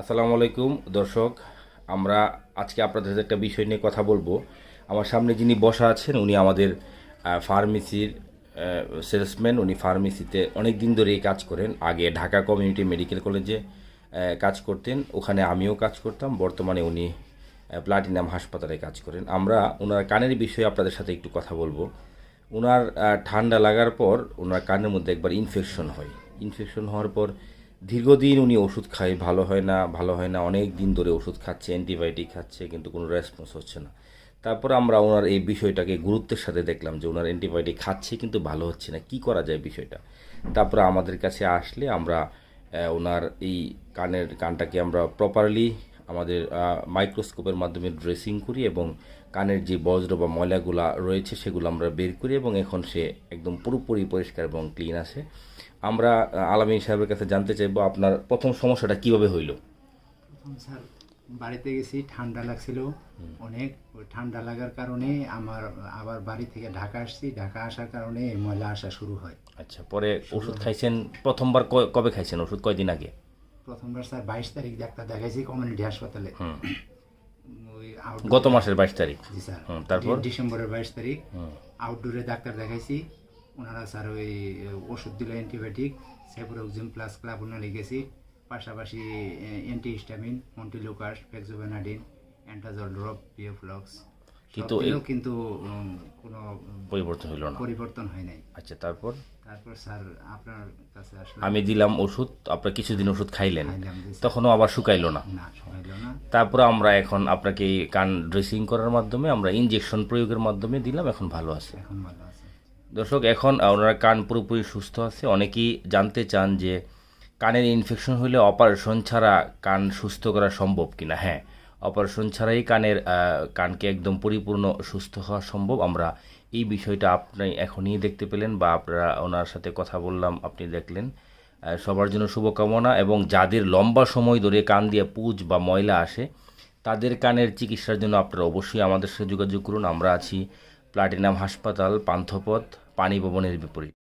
আসসালামু আলাইকুম, দর্শক। আমরা আজকে আপনাদের সাথে একটা বিষয় নিয়ে কথা বলব। আমার সামনে যিনি বসা আছেন, উনি আমাদের ফার্মেসির সেলসম্যান। উনি ফার্মেসিতে অনেক দিন ধরেই কাজ করেন। আগে ঢাকা কমিউনিটি মেডিকেল কলেজে কাজ করতেন। ওখানে আমিও কাজ করতাম। বর্তমানে উনি প্লাটিনাম হাসপাতালে কাজ করেন। আমরা ওনার কানের বিষয়ে আপনাদের সাথে একটু কথা বলব। ওনার ঠান্ডা লাগার পর ওনার কানের মধ্যে একবার ইনফেকশন হয়। ইনফেকশন হওয়ার পর দীর্ঘদিন উনি ওষুধ খায়, ভালো হয় না, ভালো হয় না, অনেক দিন ধরে ওষুধ খাচ্ছে অ্যান্টিবায়োটিক খাচ্ছে, কিন্তু কোনো রেসপন্স হচ্ছে না। তারপর আমরা ওনার এই বিষয়টাকে গুরুত্বের সাথে দেখলাম যে ওনার অ্যান্টিবায়োটিক খাচ্ছে কিন্তু ভালো হচ্ছে না, কি করা যায় বিষয়টা? তারপরে আমাদের কাছে আসলে আমরা ওনার এই কানের, কানটাকে আমরা প্রপারলি আমাদের মাইক্রোস্কোপের মাধ্যমে ড্রেসিং করি এবং কানের যে বজ্র বা ময়লাগুলা রয়েছে সেগুলো আমরা বের করি এবং এখন সে একদম পুরোপুরি পরিষ্কার এবং ক্লিন আছে। আমরা আলামিন সাহেবের কাছে জানতে চাইব আপনার প্রথম সমস্যাটা কীভাবে হইল? স্যার বাড়িতে গেছি ঠান্ডা লাগছিল। অনেক ঠান্ডা লাগার কারণে আমার আবার বাড়ি থেকে ঢাকা আসছি। ঢাকা আসার কারণে ময়লা আসা শুরু হয়। আচ্ছা পরে ওষুধ খাইছেন প্রথমবার কবে খাইছেন ওষুধ? কয়দিন আগে? প্রথমবার স্যার বাইশ তারিখ ডাক্তার দেখাইছি কমিউনিটি হাসপাতালে। ওই গত মাসের বাইশ তারিখ। জি স্যার। তারপর? ডিসেম্বরের বাইশ তারিখ। আউটডোরে ডাক্তার দেখাইছি। ওনারা স্যার ওই ওষুধ দিল অ্যান্টিবায়োটিক সেপ্রোক্সিম প্লাস ক্লাবুনা লিখেছি। পাশাপাশি অ্যান্টি হিস্টামিন মন্টিলুকাস ফেক্সোভেনাডিন অ্যান্টাজল ড্রপ পিওফ্লক্স কিন্তু কিন্তু কোনো পরিবর্তন হইল না। পরিবর্তন হয় নাই। আচ্ছা তারপর? তারপর স্যার আপনার কাছে আসলে আমি দিলাম ওষুধ আপনার কিছুদিন ওষুধ খাইলেন। খাইলাম যে তখনও আবার শুকাইলো না। না তারপরে আমরা এখন আপনাকে এই কান ড্রেসিং করার মাধ্যমে আমরা ইনজেকশন প্রয়োগের মাধ্যমে দিলাম এখন ভালো আছে। এখন ভালো আছে। দর্শক এখন ওনারা কান পুরোপুরি সুস্থ আছে। অনেকেই জানতে চান যে কানের ইনফেকশন হলে অপারেশন ছাড়া কান সুস্থ করা সম্ভব কিনা? হ্যাঁ অপারেশন ছাড়াই কানের কানকে একদম পরিপূর্ণ সুস্থ হওয়া সম্ভব। আমরা এই বিষয়টা আপনি এখনই দেখতে পেলেন বা আপনারা ওনার সাথে কথা বললাম, আপনি দেখলেন। সবার জন্য শুভকামনা এবং যাদের লম্বা সময় ধরে কান দিয়ে পুজ বা ময়লা আসে, তাদের কানের চিকিৎসার জন্য আপনারা অবশ্যই আমাদের সাথে যোগাযোগ করুন। আমরা আছি প্লাটিনাম হাসপাতাল, পান্থপথ, পানি ভবনের বিপরীত।